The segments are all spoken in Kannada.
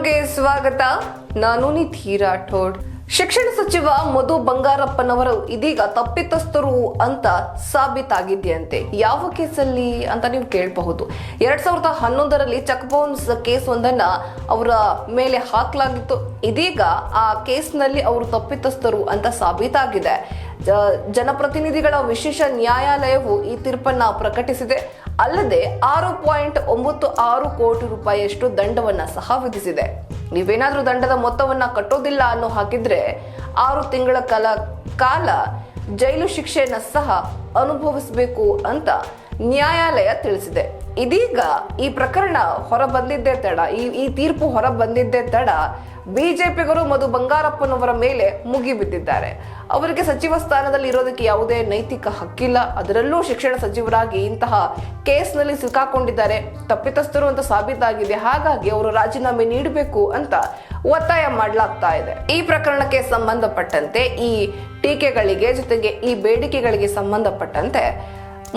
અંગે સ્વાગતા નાનુની થી રાઠોડ ಶಿಕ್ಷಣ ಸಚಿವ ಮಧು ಬಂಗಾರಪ್ಪನವರು ಇದೀಗ ತಪ್ಪಿತಸ್ಥರು ಅಂತ ಸಾಬೀತಾಗಿದೆಯಂತೆ. ಯಾವ ಕೇಸಲ್ಲಿ ಅಂತ ನೀವು ಕೇಳಬಹುದು. ಎರಡ್ ಸಾವಿರದ ಹನ್ನೊಂದರಲ್ಲಿ ಚೆಕ್ ಬೌನ್ಸ್ ಕೇಸ್ ಒಂದನ್ನ ಅವರ ಮೇಲೆ ಹಾಕಲಾಗಿತ್ತು. ಇದೀಗ ಆ ಕೇಸ್ನಲ್ಲಿ ಅವರು ತಪ್ಪಿತಸ್ಥರು ಅಂತ ಸಾಬೀತಾಗಿದೆ. ಜನಪ್ರತಿನಿಧಿಗಳ ವಿಶೇಷ ನ್ಯಾಯಾಲಯವು ಈ ತೀರ್ಪನ್ನ ಪ್ರಕಟಿಸಿದೆ. ಅಲ್ಲದೆ ಆರು ಪಾಯಿಂಟ್ ಒಂಬತ್ತು ಆರು ಕೋಟಿ ರೂಪಾಯಿಯಷ್ಟು ದಂಡವನ್ನ ಸಹ ವಿಧಿಸಿದೆ. ನೀವೇನಾದ್ರೂ ದಂಡದ ಮೊತ್ತವನ್ನು ಕಟ್ಟೋದಿಲ್ಲ ಅನ್ನೋ ಹಾಕಿದ್ರೆ ಆರು ತಿಂಗಳ ಕಾಲ ಕಾಲ ಜೈಲು ಶಿಕ್ಷೆಯನ್ನ ಸಹ ಅನುಭವಿಸಬೇಕು ಅಂತ ನ್ಯಾಯಾಲಯ ತಿಳಿಸಿದೆ. ಇದೀಗ ಈ ಪ್ರಕರಣ ಹೊರ ಬಂದಿದ್ದೇ ತಡ, ಈ ಈ ತೀರ್ಪು ಹೊರ ಬಂದಿದ್ದೇ ತಡ ಬಿಜೆಪಿಗರು ಮಧು ಬಂಗಾರಪ್ಪನವರ ಮೇಲೆ ಮುಗಿಬಿದ್ದಿದ್ದಾರೆ ಅವರಿಗೆ ಸಚಿವ ಸ್ಥಾನದಲ್ಲಿ ಇರೋದಕ್ಕೆ ಯಾವುದೇ ನೈತಿಕ ಹಕ್ಕಿಲ್ಲ. ಅದರಲ್ಲೂ ಶಿಕ್ಷಣ ಸಚಿವರಾಗಿ ಇಂತಹ ಕೇಸ್ನಲ್ಲಿ ಸಿಕ್ಕಾಕೊಂಡಿದ್ದಾರೆ. ತಪ್ಪಿತಸ್ಥರು ಅಂತ ಸಾಬೀತಾಗಿದೆ. ಹಾಗಾಗಿ ಅವರು ರಾಜೀನಾಮೆ ನೀಡಬೇಕು ಅಂತ ಒತ್ತಾಯ ಮಾಡಲಾಗ್ತಾ ಇದೆ. ಈ ಪ್ರಕರಣಕ್ಕೆ ಸಂಬಂಧಪಟ್ಟಂತೆ ಈ ಟೀಕೆಗಳಿಗೆ ಜೊತೆಗೆ ಈ ಬೇಡಿಕೆಗಳಿಗೆ ಸಂಬಂಧಪಟ್ಟಂತೆ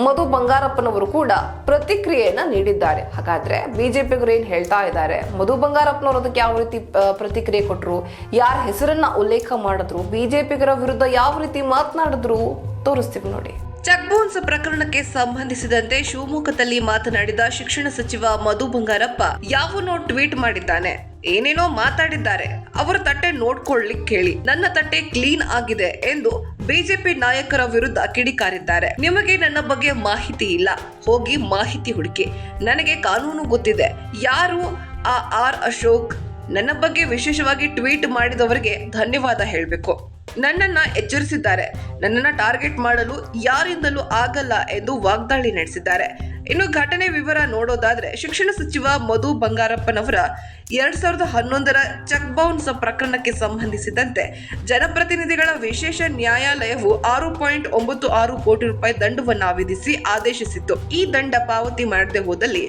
ಮಧು ಬಂಗಾರಪ್ಪನವರು ಕೂಡ ಪ್ರತಿಕ್ರಿಯೆಯನ್ನ ನೀಡಿದ್ದಾರೆ. ಹಾಗಾದ್ರೆ ಬಿಜೆಪಿಗರು ಏನ್ ಹೇಳ್ತಾ ಇದ್ದಾರೆ? ಮಧು ಬಂಗಾರಪ್ಪನವರು ಅದಕ್ಕೆ ಯಾವ ರೀತಿ ಪ್ರತಿಕ್ರಿಯೆ ಕೊಟ್ಟರು ಯಾರ ಹೆಸರನ್ನ ಉಲ್ಲೇಖ ಮಾಡಿದ್ರು? ಬಿಜೆಪಿಗರ ವಿರುದ್ಧ ಯಾವ ರೀತಿ ಮಾತನಾಡಿದ್ರು? ತೋರಿಸ್ತೀವಿ ನೋಡಿ. ಚೆಕ್ಬೌನ್ಸ್ ಪ್ರಕರಣಕ್ಕೆ ಸಂಬಂಧಿಸಿದಂತೆ ಶಿವಮೊಗ್ಗದಲ್ಲಿ ಮಾತನಾಡಿದ ಶಿಕ್ಷಣ ಸಚಿವ ಮಧು ಬಂಗಾರಪ್ಪ, ಯಾವನೋ ಟ್ವೀಟ್ ಮಾಡಿದ್ದಾನೆ. ಏನೇನೋ ಮಾತಾಡಿದ್ದಾರೆ. ಅವರ ತಟ್ಟೆ ನೋಡ್ಕೊಳ್ಳಿಕ್ ಕೇಳಿ. ನನ್ನ ತಟ್ಟೆ ಕ್ಲೀನ್ ಆಗಿದೆ ಎಂದು ಬಿಜೆಪಿ ನಾಯಕರ ವಿರುದ್ಧ ಕಿಡಿಕಾರಿದ್ದಾರೆ. ನಿಮಗೆ ನನ್ನ ಬಗ್ಗೆ ಮಾಹಿತಿ ಇಲ್ಲ. ಹೋಗಿ ಮಾಹಿತಿ ಹುಡುಕಿ. ನನಗೆ ಕಾನೂನು ಗೊತ್ತಿದೆ. ಯಾರು ಆ ಆರ್ ಅಶೋಕ್? ನನ್ನ ಬಗ್ಗೆ ವಿಶೇಷವಾಗಿ ಟ್ವೀಟ್ ಮಾಡಿದವರಿಗೆ ಧನ್ಯವಾದ ಹೇಳಬೇಕು. ನನ್ನನ್ನ ಎಚ್ಚರಿಸಿದ್ದಾರೆ. ನನ್ನನ್ನ ಟಾರ್ಗೆಟ್ ಮಾಡಲು ಯಾರಿಂದಲೂ ಆಗಲ್ಲ ಎಂದು ವಾಗ್ದಾಳಿ ನಡೆಸಿದ್ದಾರೆ. ಇನ್ನು ಘಟನೆ ವಿವರ ನೋಡೋದಾದ್ರೆ ಶಿಕ್ಷಣ ಸಚಿವ ಮಧು ಬಂಗಾರಪ್ಪನವರ ಎರಡ್ ಸಾವಿರದ ಹನ್ನೊಂದರ ಚೆಕ್ ಬೌನ್ಸ್ ಪ್ರಕರಣಕ್ಕೆ ಸಂಬಂಧಿಸಿದಂತೆ ಜನಪ್ರತಿನಿಧಿಗಳ ವಿಶೇಷ ನ್ಯಾಯಾಲಯವು ಆರು ಪಾಯಿಂಟ್ ಒಂಬತ್ತು ಆರು ಕೋಟಿ ರೂಪಾಯಿ ದಂಡವನ್ನು ವಿಧಿಸಿ ಆದೇಶಿಸಿತ್ತು. ಈ ದಂಡ ಪಾವತಿ ಮಾಡದೆ ಹೋದಲ್ಲಿ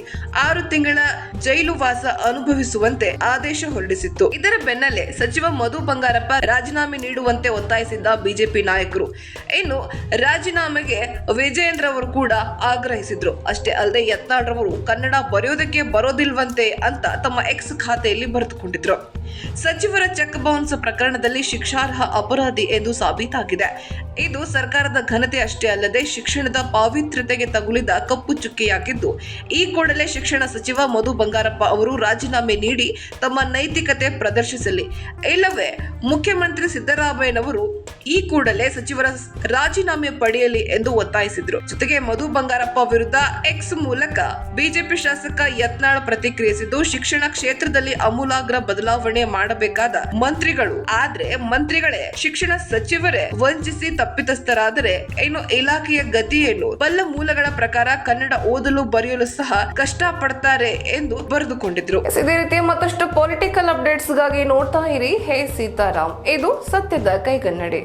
ಆರು ತಿಂಗಳ ಜೈಲು ವಾಸ ಅನುಭವಿಸುವಂತೆ ಆದೇಶ ಹೊರಡಿಸಿತ್ತು. ಇದರ ಬೆನ್ನಲ್ಲೇ ಸಚಿವ ಮಧು ಬಂಗಾರಪ್ಪ ರಾಜೀನಾಮೆ ನೀಡುವಂತೆ ಒತ್ತಾಯಿಸಿದ್ದ ಬಿಜೆಪಿ ನಾಯಕರು. ಇನ್ನು ರಾಜೀನಾಮೆಗೆ ವಿಜಯೇಂದ್ರ ಅವರು ಕೂಡ ಆಗ್ರಹಿಸಿದ್ರು. ಅಷ್ಟೇ ಅಲ್ಲದೆ ಯತ್ನಾಳ್ರವರು ಕನ್ನಡ ಬರೆಯೋದಕ್ಕೆ ಬರೋದಿಲ್ವಂತೆ ಅಂತ ತಮ್ಮ ಎಕ್ಸ್ ಖಾತೆಯಲ್ಲಿ ಬರೆದುಕೊಂಡಿದ್ರು. ಸಚಿವರ ಚೆಕ್ ಬೌನ್ಸ್ ಪ್ರಕರಣದಲ್ಲಿ ಶಿಕ್ಷಾರ್ಹ ಅಪರಾಧಿ ಎಂದು ಸಾಬೀತಾಗಿದೆ. ಇದು ಸರ್ಕಾರದ ಘನತೆ ಅಷ್ಟೇ ಅಲ್ಲದೆ ಶಿಕ್ಷಣದ ಪಾವಿತ್ರ್ಯತೆಗೆ ತಗುಲಿದ ಕಪ್ಪು ಚುಕ್ಕೆಯಾಗಿದ್ದು, ಈ ಕೂಡಲೇ ಶಿಕ್ಷಣ ಸಚಿವ ಮಧು ಬಂಗಾರಪ್ಪ ಅವರು ರಾಜೀನಾಮೆ ನೀಡಿ ತಮ್ಮ ನೈತಿಕತೆ ಪ್ರದರ್ಶಿಸಲಿ. ಇಲ್ಲವೇ, ಮುಖ್ಯಮಂತ್ರಿ ಸಿದ್ದರಾಮಯ್ಯನವರು ಈ ಕೂಡಲೇ ಸಚಿವರ ರಾಜೀನಾಮೆ ಪಡೆಯಲಿ ಎಂದು ಒತ್ತಾಯಿಸಿದ್ರು. ಜೊತೆಗೆ ಮಧು ಬಂಗಾರಪ್ಪ ವಿರುದ್ಧ ಎಕ್ಸ್ ಮೂಲಕ ಬಿಜೆಪಿ ಶಾಸಕ ಯತ್ನಾಳ್ ಪ್ರತಿಕ್ರಿಯಿಸಿದ್ದು, ಶಿಕ್ಷಣ ಕ್ಷೇತ್ರದಲ್ಲಿ ಅಮೂಲಾಗ್ರ ಬದಲಾವಣೆ ಮಾಡಬೇಕಾದ ಮಂತ್ರಿಗಳು. ಆದ್ರೆ ಮಂತ್ರಿಗಳೇ ಶಿಕ್ಷಣ ಸಚಿವರೇ ವಂಚಿಸಿ ತಪ್ಪಿತಸ್ಥರಾದರೆ ಇನ್ನು ಇಲಾಖೆಯ ಗತಿ ಏನು? ಬಲ್ಲ ಮೂಲಗಳ ಪ್ರಕಾರ ಕನ್ನಡ ಓದಲು ಬರೆಯಲು ಸಹ ಕಷ್ಟ ಪಡ್ತಾರೆ ಎಂದು ಬರೆದುಕೊಂಡಿದ್ರು. ಇದೇ ರೀತಿ ಮತ್ತಷ್ಟು ಪೊಲಿಟಿಕಲ್ ಅಪ್ಡೇಟ್ಸ್ಗಾಗಿ ನೋಡ್ತಾ ಇರಿ. ಹೇ ಸೀತಾರಾಮ್, ಇದು ಸತ್ಯದ ಕೈಗನ್ನಡಿ.